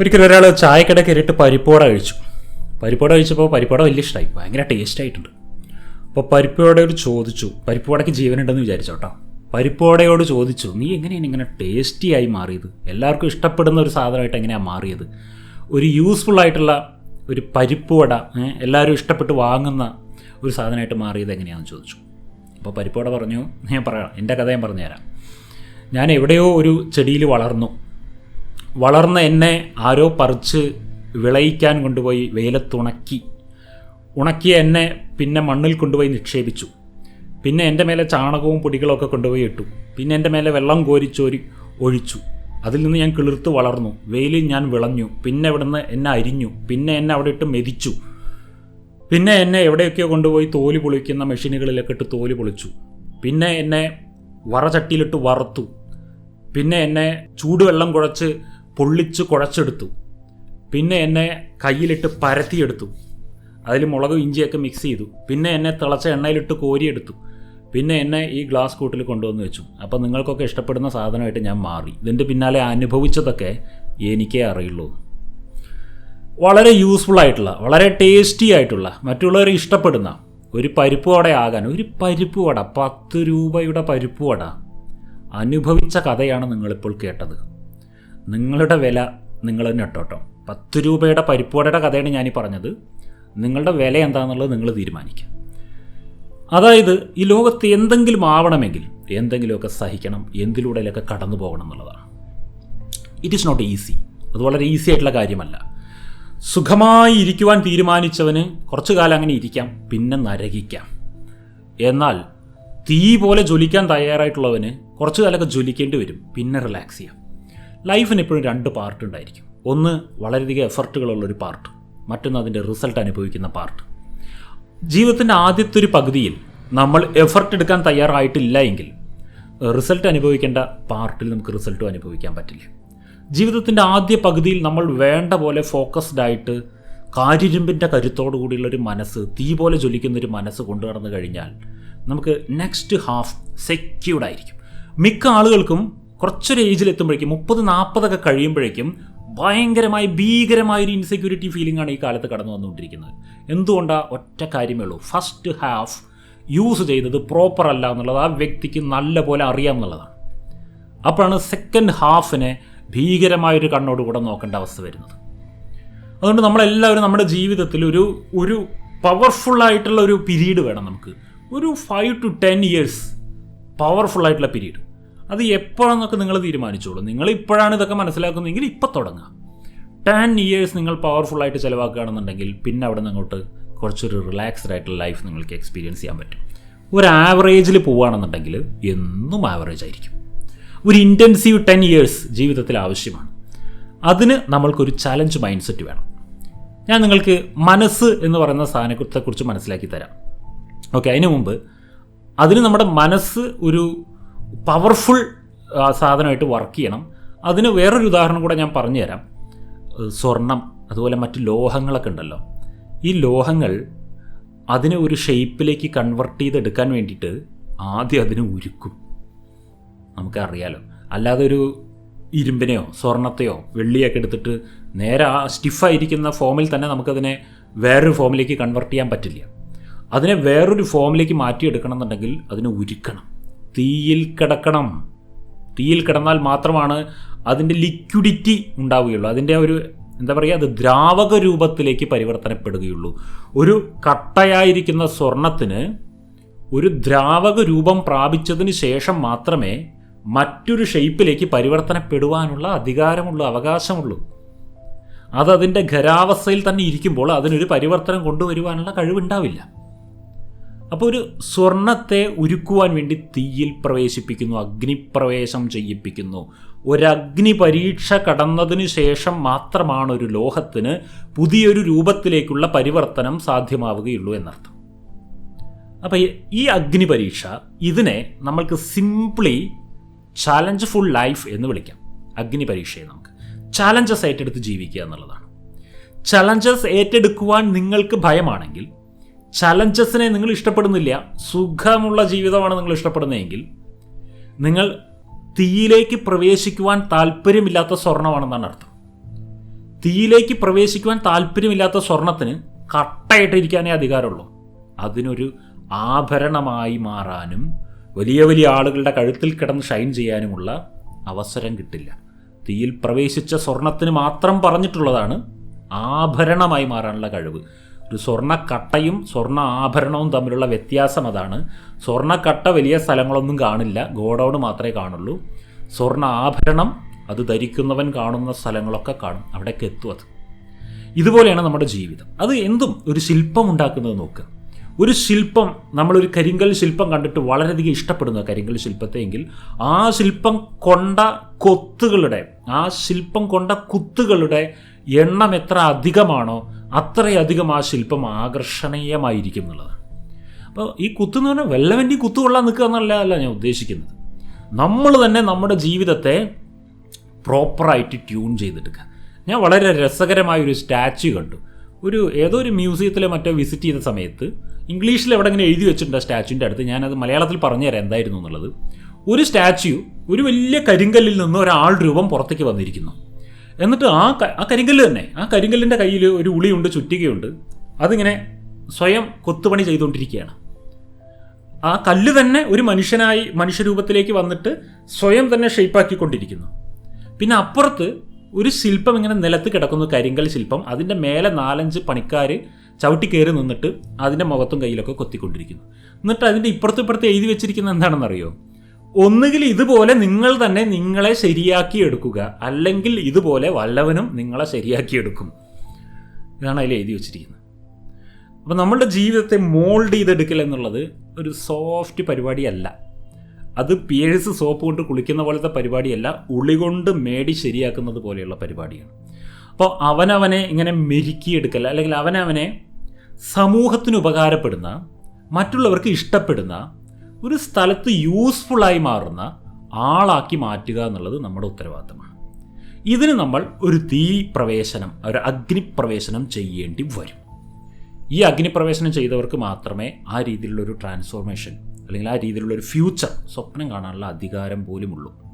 ഒരിക്കലും ഒരാൾ ചായക്കട കയറിയിട്ട് പരിപ്പോട കഴിച്ചു. പരിപ്പോട കഴിച്ചപ്പോൾ പരിപ്പോട വലിയ ഇഷ്ടമായി ഭയങ്കര ടേസ്റ്റ് ആയിട്ടുണ്ട്. അപ്പോൾ പരിപ്പോടയോട് ചോദിച്ചു പരിപ്പോടയ്ക്ക് ജീവനുണ്ടെന്ന് വിചാരിച്ചോട്ടോ പരിപ്പോടയോട് ചോദിച്ചു നീ എങ്ങനെയാണ് ഇങ്ങനെ ടേസ്റ്റിയായി മാറിയത്? എല്ലാവർക്കും ഇഷ്ടപ്പെടുന്ന ഒരു സാധനമായിട്ട് എങ്ങനെയാണ് മാറിയത്? ഒരു യൂസ്ഫുൾ ആയിട്ടുള്ള ഒരു പരിപ്പുവട എല്ലാവരും ഇഷ്ടപ്പെട്ട് വാങ്ങുന്ന ഒരു സാധനമായിട്ട് മാറിയത് എങ്ങനെയാണെന്ന് ചോദിച്ചു. അപ്പോൾ പരിപ്പോട പറഞ്ഞു ഞാൻ പറയാം എന്റെ കഥ ഞാൻ പറഞ്ഞുതരാം. ഞാൻ എവിടെയോ ഒരു ചെടിയിൽ വളർന്നു. വളർന്ന എന്നെ ആരോ പറിച്ച് വിളയിക്കാൻ കൊണ്ടുപോയി വെയിലത്തുണക്കി. ഉണക്കിയ എന്നെ പിന്നെ മണ്ണിൽ കൊണ്ടുപോയി നിക്ഷേപിച്ചു. പിന്നെ എന്റെ മേലെ ചാണകവും പൊടികളൊക്കെ കൊണ്ടുപോയി ഇട്ടു. പിന്നെ എന്റെ മേലെ വെള്ളം കോരിച്ചോരി ഒഴിച്ചു. അതിൽ നിന്ന് ഞാൻ കിളിർത്ത് വളർന്നു. വെയിലിൽ ഞാൻ വിളഞ്ഞു. പിന്നെ ഇവിടുന്ന് എന്നെ അരിഞ്ഞു. പിന്നെ എന്നെ അവിടെ ഇട്ട് മെതിച്ചു. പിന്നെ എന്നെ എവിടെയൊക്കെയോ കൊണ്ടുപോയി തോൽ പൊളിക്കുന്ന മെഷീനുകളിലൊക്കെ ഇട്ട് തോൽ പൊളിച്ചു. പിന്നെ എന്നെ വറചട്ടിയിലിട്ട് വറുത്തു. പിന്നെ എന്നെ ചൂടുവെള്ളം കുഴച്ച് പൊള്ളിച്ച് കുഴച്ചെടുത്തു. പിന്നെ എന്നെ കയ്യിലിട്ട് പരത്തിയെടുത്തു. അതിൽ മുളകും ഇഞ്ചിയൊക്കെ മിക്സ് ചെയ്തു. പിന്നെ എന്നെ തിളച്ച എണ്ണയിലിട്ട് കോരിയെടുത്തു. പിന്നെ എന്നെ ഈ ഗ്ലാസ് കൂട്ടിൽ കൊണ്ടുവന്ന് വെച്ചു. അപ്പോൾ നിങ്ങൾക്കൊക്കെ ഇഷ്ടപ്പെടുന്ന സാധനമായിട്ട് ഞാൻ മാറി. ഇതിന്റെ പിന്നാലെ അനുഭവിച്ചതൊക്കെ എനിക്കേ അറിയുള്ളൂ. വളരെ യൂസ്ഫുൾ ആയിട്ടുള്ള വളരെ ടേസ്റ്റി ആയിട്ടുള്ള മറ്റുള്ളവർ ഇഷ്ടപ്പെടുന്ന ഒരു പരിപ്പ് വട ആകാൻ ഒരു പരിപ്പ് വട പത്ത് രൂപയുടെ പരിപ്പ് വട അനുഭവിച്ച കഥയാണ് നിങ്ങളിപ്പോൾ കേട്ടത്. നിങ്ങളുടെ വില നിങ്ങൾ തന്നെ ഇട്ടോട്ടോ പത്ത് രൂപയുടെ പരിപ്പോടയുടെ കഥയാണ് ഞാനീ പറഞ്ഞത്. നിങ്ങളുടെ വില എന്താണെന്നുള്ളത് നിങ്ങൾ തീരുമാനിക്കുക. അതായത് ഈ ലോകത്ത് എന്തെങ്കിലും ആവണമെങ്കിൽ എന്തെങ്കിലുമൊക്കെ സഹിക്കണം എന്തിലൂടെയൊക്കെ കടന്നു പോകണം എന്നുള്ളതാണ്. ഇറ്റ് ഈസ് നോട്ട് ഈസി അത് വളരെ ഈസി ആയിട്ടുള്ള കാര്യമല്ല. സുഖമായി ഇരിക്കുവാൻ തീരുമാനിച്ചവന് കുറച്ചു കാലം അങ്ങനെ ഇരിക്കാം പിന്നെ നരകിക്കാം. എന്നാൽ തീ പോലെ ജ്വലിക്കാൻ തയ്യാറായിട്ടുള്ളവന് കുറച്ചു കാലമൊക്കെ ജ്വലിക്കേണ്ടി വരും പിന്നെ റിലാക്സ് ചെയ്യാം. ലൈഫിന് എപ്പോഴും രണ്ട് പാർട്ട് ഉണ്ടായിരിക്കും. ഒന്ന് വളരെയധികം എഫർട്ടുകളുള്ളൊരു പാർട്ട് മറ്റൊന്ന് അതിന്റെ റിസൾട്ട് അനുഭവിക്കുന്ന പാർട്ട് ജീവിതത്തിന്റെ ആദ്യത്തെ ഒരു പകുതിയിൽ നമ്മൾ എഫർട്ട് എടുക്കാൻ തയ്യാറായിട്ടില്ല എങ്കിൽ റിസൾട്ട് അനുഭവിക്കേണ്ട പാർട്ടിൽ നമുക്ക് റിസൾട്ടും അനുഭവിക്കാൻ പറ്റില്ല. ജീവിതത്തിന്റെ ആദ്യ പകുതിയിൽ നമ്മൾ വേണ്ട പോലെ ഫോക്കസ്ഡ് ആയിട്ട് കാര്യരുമ്പിന്റെ കരുത്തോടു കൂടിയുള്ള ഒരു മനസ്സ് തീ പോലെ ജ്വലിക്കുന്നൊരു മനസ്സ് കൊണ്ടു നടന്നു കഴിഞ്ഞാൽ നമുക്ക് നെക്സ്റ്റ് ഹാഫ് സെക്യൂർഡ് ആയിരിക്കും. മിക്ക ആളുകൾക്കും കുറച്ചൊരു ഏജിൽ എത്തുമ്പോഴേക്കും മുപ്പത് നാൽപ്പതൊക്കെ കഴിയുമ്പോഴേക്കും ഭയങ്കരമായി ഭീകരമായ ഒരു ഇൻസെക്യൂരിറ്റി ഫീലിംഗ് ആണ് ഈ കാലത്ത് കടന്നു വന്നുകൊണ്ടിരിക്കുന്നത്. എന്തുകൊണ്ടാണ് ഒറ്റ കാര്യമേ ഉള്ളൂ. ഫസ്റ്റ് ഹാഫ് യൂസ് ചെയ്തത് പ്രോപ്പർ അല്ല എന്നുള്ളത് ആ വ്യക്തിക്ക് നല്ല പോലെ അറിയാം എന്നുള്ളതാണ്. അപ്പോഴാണ് സെക്കൻഡ് ഹാഫിനെ ഭീകരമായൊരു കണ്ണോട് കൂടെ നോക്കേണ്ട അവസ്ഥ വരുന്നത്. അതുകൊണ്ട് നമ്മളെല്ലാവരും നമ്മുടെ ജീവിതത്തിൽ ഒരു ഒരു പവർഫുള്ളായിട്ടുള്ള ഒരു പീരീഡ് വേണം നമുക്ക്. ഒരു ഫൈവ് ടു ടെൻ ഇയേഴ്സ് പവർഫുള്ളായിട്ടുള്ള പീരീഡ് അത് എപ്പോഴെന്നൊക്കെ നിങ്ങൾ തീരുമാനിച്ചോളൂ. നിങ്ങൾ ഇപ്പോഴാണ് ഇതൊക്കെ മനസ്സിലാക്കുന്നതെങ്കിൽ ഇപ്പോൾ തുടങ്ങാം. ടെൻ ഇയേഴ്സ് നിങ്ങൾ പവർഫുൾ ആയിട്ട് ചിലവാക്കുകയാണെന്നുണ്ടെങ്കിൽ പിന്നെ അവിടെ നിന്ന് അങ്ങോട്ട് കുറച്ചൊരു റിലാക്സ്ഡ് ആയിട്ടുള്ള ലൈഫ് നിങ്ങൾക്ക് എക്സ്പീരിയൻസ് ചെയ്യാൻ പറ്റും. ഒരു ആവറേജിൽ പോവുകയാണെന്നുണ്ടെങ്കിൽ എന്നും ആവറേജ് ആയിരിക്കും. ഒരു ഇന്റൻസീവ് ടെൻ ഇയേഴ്സ് ജീവിതത്തിൽ ആവശ്യമാണ്. അതിന് നമ്മൾക്കൊരു ചലഞ്ച് മൈൻഡ് സെറ്റ് വേണം. ഞാൻ നിങ്ങൾക്ക് മനസ്സ് എന്ന് പറയുന്ന സാധനത്തെക്കുറിച്ച് മനസ്സിലാക്കി തരാം. ഓക്കെ അതിനു മുമ്പ് അതിന് നമ്മുടെ മനസ്സ് ഒരു പവർഫുൾ സാധനമായിട്ട് വർക്ക് ചെയ്യണം. അതിന് വേറൊരു ഉദാഹരണം കൂടെ ഞാൻ പറഞ്ഞുതരാം. തരാം സ്വർണം അതുപോലെ മറ്റ് ലോഹങ്ങളൊക്കെ ഉണ്ടല്ലോ. ഈ ലോഹങ്ങൾ അതിനെ ഒരു ഷേപ്പിലേക്ക് കൺവെർട്ട് ചെയ്തെടുക്കാൻ വേണ്ടിയിട്ട് ആദ്യം അതിനെ ഉരുക്കും. നമുക്കറിയാലോ. അല്ലാതെ ഒരു ഇരുമ്പിനെയോ സ്വർണത്തെയോ വെള്ളിയൊക്കെ എടുത്തിട്ട് നേരെ ആ സ്റ്റിഫായിരിക്കുന്ന ഫോമിൽ തന്നെ നമുക്കതിനെ വേറൊരു ഫോമിലേക്ക് കൺവെർട്ട് ചെയ്യാൻ പറ്റില്ല. അതിനെ വേറൊരു ഫോമിലേക്ക് മാറ്റിയെടുക്കണം എന്നുണ്ടെങ്കിൽ അതിനെ ഉരുക്കണം. തീയിൽ കിടക്കണം. തീയിൽ കിടന്നാൽ മാത്രമാണ് അതിന്റെ ലിക്വിഡിറ്റി ഉണ്ടാവുകയുള്ളൂ. അതിന്റെ ഒരു എന്താ പറയുക അത് ദ്രാവക രൂപത്തിലേക്ക് പരിവർത്തനപ്പെടുകയുള്ളൂ. ഒരു കട്ടയായിരിക്കുന്ന സ്വർണത്തിന് ഒരു ദ്രാവക രൂപം പ്രാപിച്ചതിന് ശേഷം മാത്രമേ മറ്റൊരു ഷെയ്പ്പിലേക്ക് പരിവർത്തനപ്പെടുവാനുള്ള അധികാരമുള്ളൂ അവകാശമുള്ളൂ. അതതിന്റെ ഖരാവസ്ഥയിൽ തന്നെ ഇരിക്കുമ്പോൾ അതിനൊരു പരിവർത്തനം കൊണ്ടുവരുവാനുള്ള കഴിവുണ്ടാവില്ല. അപ്പോൾ ഒരു സ്വർണത്തെ ഉരുക്കുവാൻ വേണ്ടി തീയിൽ പ്രവേശിപ്പിക്കുന്നു അഗ്നിപ്രവേശം ചെയ്യിപ്പിക്കുന്നു. ഒരഗ്നി പരീക്ഷ കടന്നതിന് ശേഷം മാത്രമാണ് ഒരു ലോഹത്തിന് പുതിയൊരു രൂപത്തിലേക്കുള്ള പരിവർത്തനം സാധ്യമാവുകയുള്ളൂ എന്നർത്ഥം. അപ്പോൾ ഈ അഗ്നി പരീക്ഷ ഇതിനെ നമ്മൾക്ക് സിംപ്ലി ചാലഞ്ച് ഫുൾ ലൈഫ് എന്ന് വിളിക്കാം. അഗ്നി പരീക്ഷയെ നമുക്ക്. ചാലഞ്ചസ് ഏറ്റെടുത്ത് ജീവിക്കുക എന്നുള്ളതാണ്. ചലഞ്ചസ് ഏറ്റെടുക്കുവാൻ നിങ്ങൾക്ക് ഭയമാണെങ്കിൽ ചലഞ്ചസിനെ നിങ്ങൾ ഇഷ്ടപ്പെടുന്നില്ല സുഖമുള്ള ജീവിതമാണ് നിങ്ങൾ ഇഷ്ടപ്പെടുന്നതെങ്കിൽ നിങ്ങൾ തീയിലേക്ക് പ്രവേശിക്കുവാൻ താല്പര്യമില്ലാത്ത സ്വർണമാണെന്നാണ് അർത്ഥം. തീയിലേക്ക് പ്രവേശിക്കുവാൻ താല്പര്യമില്ലാത്ത സ്വർണത്തിന് കട്ടയിട്ടിരിക്കാനേ അധികാരമുള്ളൂ. അതിനൊരു ആഭരണമായി മാറാനും വലിയ വലിയ ആളുകളുടെ കഴുത്തിൽ കിടന്ന് ഷൈൻ ചെയ്യാനുമുള്ള അവസരം കിട്ടില്ല. തീയിൽ പ്രവേശിച്ച സ്വർണത്തിന് മാത്രം പറഞ്ഞിട്ടുള്ളതാണ് ആഭരണമായി മാറാനുള്ള കഴിവ്. ഒരു സ്വർണക്കട്ടയും സ്വർണ ആഭരണവും തമ്മിലുള്ള വ്യത്യാസം അതാണ്. സ്വർണക്കട്ട വലിയ സ്ഥലങ്ങളൊന്നും കാണില്ല. ഗോഡൗൺ മാത്രമേ കാണുള്ളൂ. സ്വർണ ആഭരണം അത് ധരിക്കുന്നവൻ കാണുന്ന സ്ഥലങ്ങളൊക്കെ കാണും. അവിടേക്ക് എത്തും അത്. ഇതുപോലെയാണ് നമ്മുടെ ജീവിതം. അത് എന്തും ഒരു ശില്പം ഉണ്ടാക്കുന്നത് നോക്കുക ഒരു ശില്പം നമ്മളൊരു കരിങ്കൽ ശില്പം കണ്ടിട്ട് വളരെയധികം ഇഷ്ടപ്പെടുന്ന കരിങ്കൽ ശില്പത്തെങ്കിൽ ആ ശില്പം കൊണ്ട കൊത്തുകളുടെ ആ ശില്പം കൊണ്ട കുത്തുകളുടെ എണ്ണം എത്ര അധികമാണോ അത്രയധികം ആ ശില്പം ആകർഷണീയമായിരിക്കും എന്നുള്ളതാണ് അപ്പോൾ ഈ കുത്ത് എന്ന് പറഞ്ഞാൽ വെല്ലവന്റെ കുത്തു കൊള്ളാൻ നിൽക്കുക എന്നല്ല ഞാൻ ഉദ്ദേശിക്കുന്നത്. നമ്മൾ തന്നെ നമ്മുടെ ജീവിതത്തെ പ്രോപ്പറായിട്ട് ട്യൂൺ ചെയ്തെടുക്കുക. ഞാൻ വളരെ രസകരമായൊരു സ്റ്റാച്യു കണ്ടു. ഒരു ഏതോ ഒരു മ്യൂസിയത്തിലെ മറ്റോ വിസിറ്റ് ചെയ്ത സമയത്ത് ഇംഗ്ലീഷിൽ എവിടെ ഇങ്ങനെ എഴുതി വെച്ചിട്ടുണ്ട് ആ അടുത്ത്. ഞാനത് മലയാളത്തിൽ പറഞ്ഞു തരാം എന്തായിരുന്നു എന്നുള്ളത്. ഒരു സ്റ്റാച്യു ഒരു വലിയ കരിങ്കല്ലിൽ നിന്ന് ഒരാൾ രൂപം പുറത്തേക്ക് വന്നിരിക്കുന്നു. എന്നിട്ട് ആ ആ കരിങ്കല്ല് തന്നെ ആ കരിങ്കല്ലിന്റെ കയ്യിൽ ഒരു ഉളിയുണ്ട് ചുറ്റികയുണ്ട്. അതിങ്ങനെ സ്വയം കൊത്തുപണി ചെയ്തുകൊണ്ടിരിക്കുകയാണ്. ആ കല്ല് തന്നെ ഒരു മനുഷ്യനായി മനുഷ്യരൂപത്തിലേക്ക് വന്നിട്ട് സ്വയം തന്നെ ഷെയ്പ്പാക്കിക്കൊണ്ടിരിക്കുന്നു പിന്നെ അപ്പുറത്ത് ഒരു ശില്പം ഇങ്ങനെ നിലത്ത് കിടക്കുന്നു കരിങ്കൽ ശില്പം. അതിന്റെ മേലെ നാലഞ്ച് പണിക്കാർ ചവിട്ടി കയറി നിന്നിട്ട് അതിന്റെ മുഖത്തും കയ്യിലൊക്കെ കൊത്തിക്കൊണ്ടിരിക്കുന്നു. എന്നിട്ട് അതിന്റെ ഇപ്പുറത്ത് ഇപ്പുറത്ത് എഴുതി വെച്ചിരിക്കുന്നത് എന്താണെന്നറിയോ? ഒന്നുകിൽ ഇതുപോലെ നിങ്ങൾ തന്നെ നിങ്ങളെ ശരിയാക്കി എടുക്കുക. അല്ലെങ്കിൽ ഇതുപോലെ വല്ലവനും നിങ്ങളെ ശരിയാക്കി എടുക്കും. ഇതാണ് അതിൽ എഴുതി വെച്ചിരിക്കുന്നത്. അപ്പോൾ നമ്മളുടെ ജീവിതത്തെ മോൾഡ് ചെയ്തെടുക്കൽ എന്നുള്ളത് ഒരു സോഫ്റ്റ് പരിപാടിയല്ല. അത് പിയേഴ്സ് സോപ്പ് കൊണ്ട് കുളിക്കുന്ന പോലത്തെ പരിപാടിയല്ല. ഉളി കൊണ്ട് മേടി ശരിയാക്കുന്നത് പോലെയുള്ള പരിപാടിയാണ്. അപ്പോൾ അവനവനെ ഇങ്ങനെ മെരുക്കിയെടുക്കൽ അല്ലെങ്കിൽ അവനവനെ സമൂഹത്തിന് ഉപകാരപ്പെടുന്ന മറ്റുള്ളവർക്ക് ഇഷ്ടപ്പെടുന്ന ഒരു സ്ഥലത്ത് യൂസ്ഫുള്ളായി മാറുന്ന ആളാക്കി മാറ്റുക എന്നുള്ളത് നമ്മുടെ ഉത്തരവാദിത്തമാണ്. ഇതിന് നമ്മൾ ഒരു തീ പ്രവേശനം ഒരു അഗ്നിപ്രവേശനം ചെയ്യേണ്ടി വരും. ഈ അഗ്നിപ്രവേശനം ചെയ്തവർക്ക് മാത്രമേ ആ രീതിയിലുള്ള ഒരു ട്രാൻസ്ഫോർമേഷൻ അല്ലെങ്കിൽ ആ രീതിയിലുള്ള ഒരു ഫ്യൂച്ചർ സ്വപ്നം കാണാനുള്ള അധികാരം പോലുമുള്ളൂ.